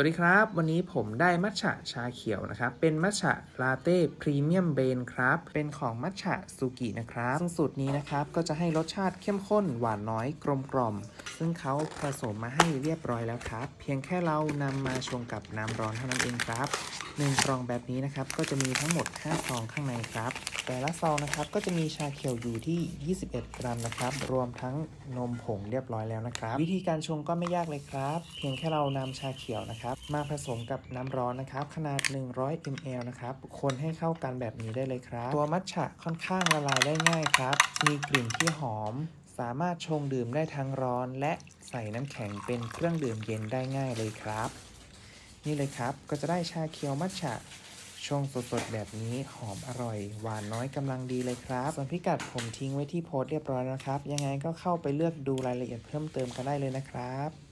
วัสดีครับ วันนี้ผมได้มัทฉะชาเขียวนะครับ เป็นมัทฉะลาเต้พรีเมียมเบนครับ เป็นของมัทฉะซูกินะครับซึ่งสูตรนี้นะครับ ก็จะให้รสชาติเข้มข้นหวานน้อยกลมกล่อม ซึ่งเขาผสมมาให้เรียบร้อยแล้วครับ เพียงแค่เรานำมาชงกับน้ำร้อนเท่านั้นเองครับหนึ่งกล่องแบบนี้นะครับ ก็จะมีทั้งหมด5ซองข้างในครับ แต่ละซองนะครับก็จะมีชาเขียวอยู่ที่ 21 กรัมนะครับ รวมทั้งนมผงเรียบร้อยแล้วนะครับ วิธีการชงก็ไม่ยากเลยครับ เพียงแค่เรานำชาเขียวนะครับมาผสมกับน้ำร้อนนะครับ ขนาด 100 ml นะครับ คนให้เข้ากันแบบนี้ได้เลยครับ ตัวมัทฉะค่อนข้างละลายได้ง่ายครับ มีกลิ่นที่หอม สามารถชงดื่มได้ทั้งร้อน และใส่น้ำแข็งเป็นเครื่องดื่มเย็นได้ง่ายเลยครับ นี่เลยครับก็จะได้ชาเขียวมัทฉะชงสดๆ แบบนี้หอมอร่อย หวานน้อยกำลังดีเลยครับส่วนพิกัดผมทิ้งไว้ที่โพสต์เรียบร้อยแล้วนะครับ ยังไงก็เข้าไปเลือกดูรายละเอียดเพิ่มเติมกันได้เลยนะครับ